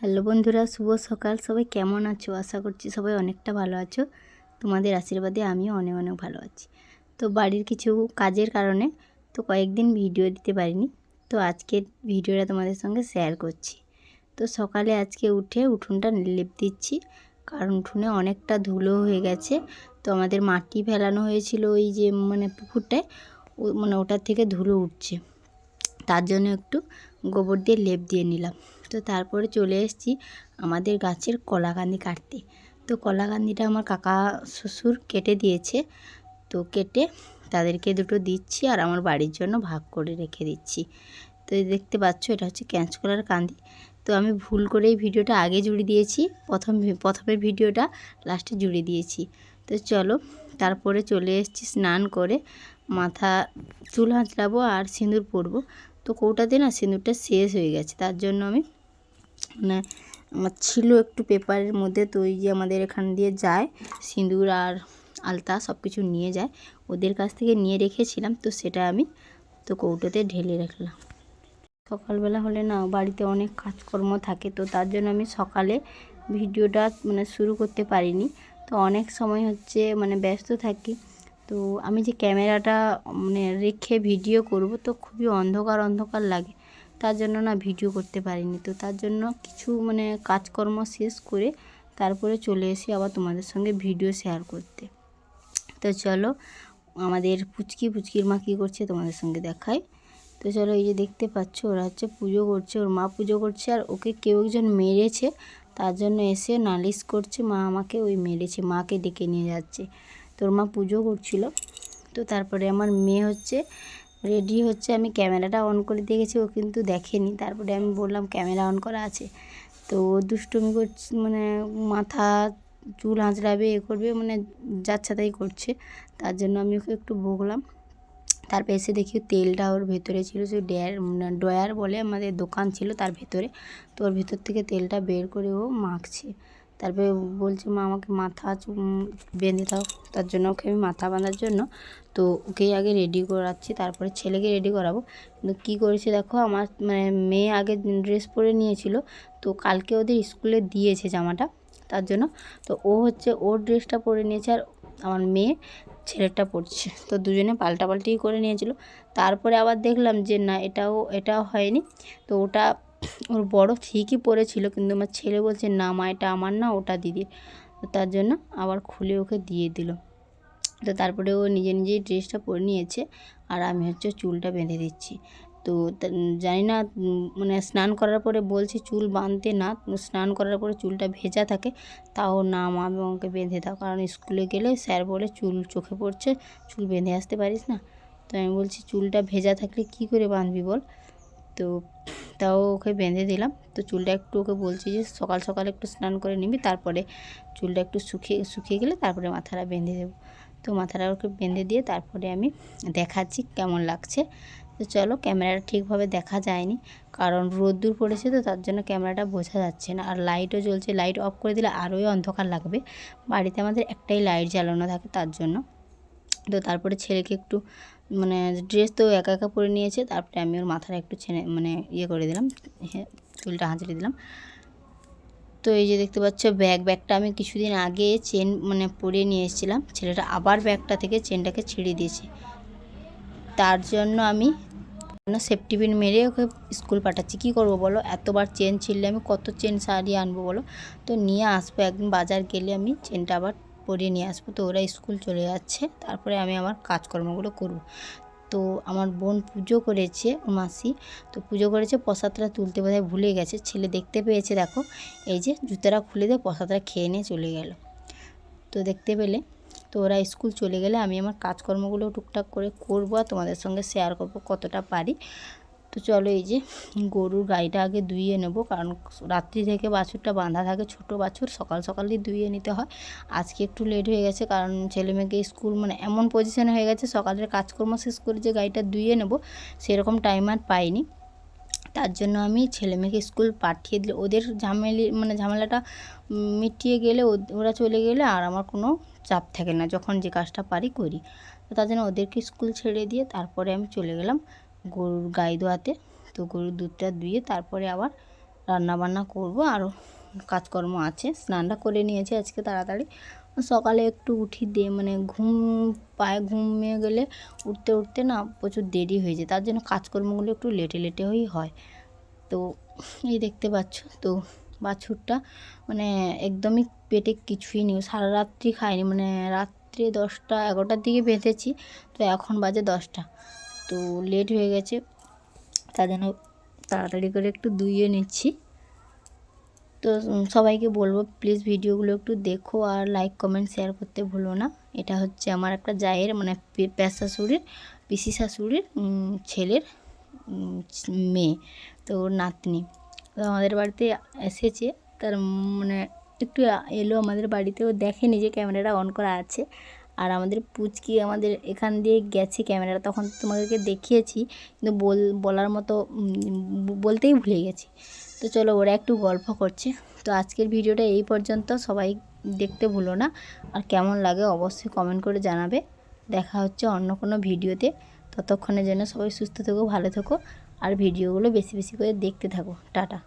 Hello বন্ধুরা, শুভ সকাল। সবাই কেমন আছো? আশা করছি সবাই অনেকটা ভালো আছো। তোমাদের আশীর্বাদে আমিও অনেক অনেক ভালো আছি। তো বাড়ির কিছু কাজের কারণে তো কয়েকদিন ভিডিও দিতে পারিনি। তো আজকের ভিডিওটা তোমাদের সঙ্গে শেয়ার করছি। তো সকালে আজকে উঠে উঠোনটা লেপ দিচ্ছি। কারণ উঠোনে অনেকটা ধুলো হয়ে গেছে। তো আমাদের মাটি ফেলানো হয়েছিল ওই যে মানে পুকুরটায়। মানে ওটার থেকে ধুলো উঠছে। তার জন্য একটু গোবর দিয়ে লেপ দিয়ে নিলাম। তো তারপরে চলে এসেছি আমাদের গাছের কলাকান্দি কাটতে। তো কলাকান্দিটা আমার কাকা শ্বশুর কেটে দিয়েছে। তো কেটে তাদেরকে দুটো দিচ্ছি আর আমার বাড়ির জন্য ভাগ করে রেখে দিচ্ছি। তো দেখতে পাচ্ছ, এটা হচ্ছে ক্যাঁচকলার কান্দি তো আমি ভুল করে এই ভিডিওটা আগে জুড়ে দিয়েছি, প্রথম প্রথমের ভিডিওটা লাস্টে জুড়ে দিয়েছি। তো চলো, তারপরে চলে এসেছি স্নান করে, মাথা চুল হাঁচড়াবো আর সিঁদুর পরবো। তো কৌটাতে না, সিঁদুরটা শেষ হয়ে গেছে, তার জন্য আমি মানে আমার ছিল একটু পেপারের মধ্যে, তো ওই যে আমাদের এখান দিয়ে যায়, সিঁদুর আর আলতা সব কিছু নিয়ে যায়। ওদের কাছ থেকে নিয়ে রেখেছিলাম, তো সেটা আমি তো কৌটোতে ঢেলে রাখলাম। সকালবেলা হলে না, বাড়িতে অনেক কাজকর্ম থাকে, তো তার জন্য আমি সকালে ভিডিওটা মানে শুরু করতে পারিনি। তো অনেক সময় হচ্ছে মানে ব্যস্ত থাকি, তো আমি যে ক্যামেরাটা মানে রেখে ভিডিও করব, তো খুবই অন্ধকার অন্ধকার লাগে। তার জন্য না ভিডিও করতে পারিনি। তো তার জন্য কিছু মানে কাজকর্ম শেষ করে তারপরে চলে এসে আবার তোমাদের সঙ্গে ভিডিও শেয়ার করতে। তো চলো, আমাদের পুচকি পুচকির মা কী করছে তোমাদের সঙ্গে দেখায় তো চলো এই যে দেখতে পাচ্ছ, ওরা হচ্ছে পুজো করছে, ওর মা পুজো করছে আর ওকে কেউ একজন মেরেছে। তার জন্য এসে নালিশ করছে, মা আমাকে ওই মেরেছে, মাকে ডেকে নিয়ে যাচ্ছে। তোর মা পুজো করছিল। তো তারপরে আমার মেয়ে হচ্ছে রেডি হচ্ছে, আমি ক্যামেরাটা অন করে দেখেছি, ও কিন্তু দেখেনি। তারপরে আমি বললাম, ক্যামেরা অন করা আছে। তো ও দুষ্টুমি করছে মানে মাথা, চুল হাঁচড়াবে এ করবে মানে যাচ্ছা তাই করছে। তার জন্য আমি ওকে একটু বকলাম। তারপর এসে দেখি তেলটা ওর ভেতরে ছিল সে ড্যার ড্রয়ার বলে আমাদের দোকান ছিল তার ভেতরে। তো ওর ভেতর থেকে তেলটা বের করে ও মাখছে। তারপরে বলছে, মা, আমাকে মাথা বেঁধে দাও। তার জন্য ওকে আমি মাথা বাঁধার জন্য তো ওকেই আগে রেডি করাচ্ছি, তারপরে ছেলেকে রেডি করাবো। কিন্তু কী করেছে দেখো, আমার মানে মেয়ে আগে ড্রেস পরে নিয়েছিল, তো কালকে ওদের স্কুলে দিয়েছে জামাটা তার জন্য। তো ও হচ্ছে, ওর ড্রেসটা পরে নিয়েছে আর আমার মেয়ে ছেলেটা পড়ছে তো দুজনে পাল্টাপাল্টি করে নিয়েছিল। তারপরে আবার দেখলাম যে, না, এটাও এটাও হয়নি। তো ওটা ওর বড় ঠিকই পরেছিল কিন্তু আমার ছেলে বলছে, না মা, এটা আমার না, ওটা দিদি তার জন্য আবার খুলে ওকে দিয়ে দিল। তো তারপরে ও নিজে নিজেই ড্রেসটা পরে নিয়েছে আর আমি হচ্ছে চুলটা বেঁধে দিচ্ছি। তো জানি না মানে স্নান করার পরে বলছি, চুল বাঁধতে না। স্নান করার পরে চুলটা ভেজা থাকে, তাও না মা আমি আমাকে বেঁধে দাও। কারণ স্কুলে গেলে স্যার বলে, চুল চোখে পড়ছে, চুল বেঁধে আসতে পারিস না। তো আমি বলছি, চুলটা ভেজা থাকলে কি করে বাঁধবি বল? তো তাও ওকে বেঁধে দিলাম। তো চুলটা একটু ওকে বলছি যে, সকাল সকাল একটু স্নান করে নিবি, তারপরে চুলটা একটু শুকিয়ে শুকিয়ে গেলে তারপরে মাথাটা বেঁধে দেবো। তো মাথাটা ওকে বেঁধে দিয়ে তারপরে আমি দেখাচ্ছি কেমন লাগছে। তো চলো ক্যামেরাটা ঠিকভাবে দেখা যায়নি, কারণ রোদ্দুর পড়েছে তো, তার জন্য ক্যামেরাটা বোঝা যাচ্ছে না। আর লাইটও জ্বলছে, লাইট অফ করে দিলে আরোই অন্ধকার লাগবে। বাড়িতে আমাদের একটাই লাইট জ্বালানো থাকে তার জন্য। তো তারপরে ছেলেকে একটু মানে ড্রেস তো একা একা পরে নিয়েছে, তারপরে আমি ওর মাথাটা একটু ছেনে মানে ইয়ে করে দিলাম হ্যাঁ চুলটা হাঁচড়ে দিলাম। তো এই যে দেখতে পাচ্ছ ব্যাগ ব্যাগটা আমি কিছুদিন আগে চেন মানে পরে নিয়ে এসেছিলাম, ছেলেটা আবার ব্যাগটা থেকে চেনটাকে ছিঁড়ে দিয়েছে। তার জন্য আমি সেফটি পিন মেরে ওকে স্কুল পাঠাচ্ছি। কী করব বলো? এতবার চেন ছিঁড়লে আমি কত চেন সারিয়ে আনব বলো? তো নিয়ে আসব, একদিন বাজার গেলে আমি চেনটা আবার পরিয়ে নিয়ে আসব। তো ওরা স্কুল চলে যাচ্ছে। তারপরে আমি আমার কাজকর্মগুলো করব। তো আমার বোন পুজো করেছে মাসি। তো পুজো করেছে, প্রসাদটা তুলতে বোধহয় ভুলে গেছে। ছেলে দেখতে পেয়েছে, দেখো। এই যে জুতোটা খুলে দিয়ে প্রসাদটা খেয়ে নিয়ে চলে গেল। তো দেখতে পেলে। তো ওরা স্কুল চলে গেলে আমি আমার কাজকর্মগুলো টুকটাক করে করব আর তোমাদের সঙ্গে শেয়ার করব কতটা পারি। তো চলো এই যে গরুর গাড়িটা আগে ধুইয়ে নেব, কারণ রাত্রি থেকে বাছুরটা বাঁধা থাকে, ছোট বাছুর, সকাল সকালই ধুইয়ে নিতে হয়। আজকে একটু লেট হয়ে গেছে, কারণ ছেলে মেয়েকে স্কুল মানে এমন পজিশনে হয়ে গেছে, সকালের কাজকর্ম শেষ করে যে গাড়িটা ধুইয়ে নেব, সেরকম টাইম আর পাইনি। তার জন্য আমি ছেলে মেয়েকে স্কুল পাঠিয়ে দিলে, ওদের ঝামেলি মানে ঝামেলাটা মিটিয়ে গেলে ওরা চলে গেলে আর আমার কোনো চাপ থাকে না, যখন যে কাজটা পারি করি। তো তার জন্য ওদেরকে স্কুল ছেড়ে দিয়ে তারপরে আমি চলে গেলাম। গরুর গাই দোয়াতে। তো গরুর দুধটা ধুয়ে তারপরে আবার রান্না বান্না করব। আরও কাজকর্ম আছে। স্নানটা করে নিয়েছি আজকে তাড়াতাড়ি। সকালে একটু উঠি দিয়ে মানে ঘুম, পায়ে ঘুমিয়ে গেলে উঠতে উঠতে না প্রচুর দেরি হয়ে যায়। তার জন্য কাজকর্মগুলো একটু লেটে লেটে হয়েই হয়। তো এই দেখতে পাচ্ছ, তো বাছুরটা মানে একদমই পেটে কিছুই নেই। সারা রাত্রি খায়নি মানে রাত্রে দশটা, এগারোটার দিকে বেঁধেছি। তো এখন বাজে দশটা। তো লেট হয়ে গেছে। তার জন্য তাড়াতাড়ি করে একটু দুইয়ে নিচ্ছি। তো সবাইকে বলব প্লিজ ভিডিওগুলো একটু দেখো আর লাইক কমেন্ট শেয়ার করতে ভুলো না। এটা হচ্ছে আমার একটা জায়ের মানে পে- প্যাঁচ শাশুড়ির পিসি শাশুড়ির ছেলের মেয়ে, তো নাতনি। তো আমাদের বাড়িতে এসেছে। তার মানে একটু এলো আমাদের বাড়িতেও দেখেনি যে ক্যামেরাটা অন করা আছে। আর আমাদের পুচকি আমাদের এখান দিয়ে গেছে ক্যামেরাটা, তখন তোমাদেরকে দেখিয়েছি, কিন্তু বল, বলার মতো বলতেই ভুলে গেছি। তো চলো ওরা একটু গল্প করছে। তো আজকের ভিডিওটা এই পর্যন্ত, সবাই দেখতে ভুলো না। আর কেমন লাগে অবশ্যই কমেন্ট করে জানাবে। দেখা হচ্ছে অন্য কোনো ভিডিওতে। ততক্ষণের জন্য সবাই সুস্থ থেকো, ভালো থেকো। আর ভিডিওগুলো বেশি বেশি করে দেখতে থাকো। টাটা।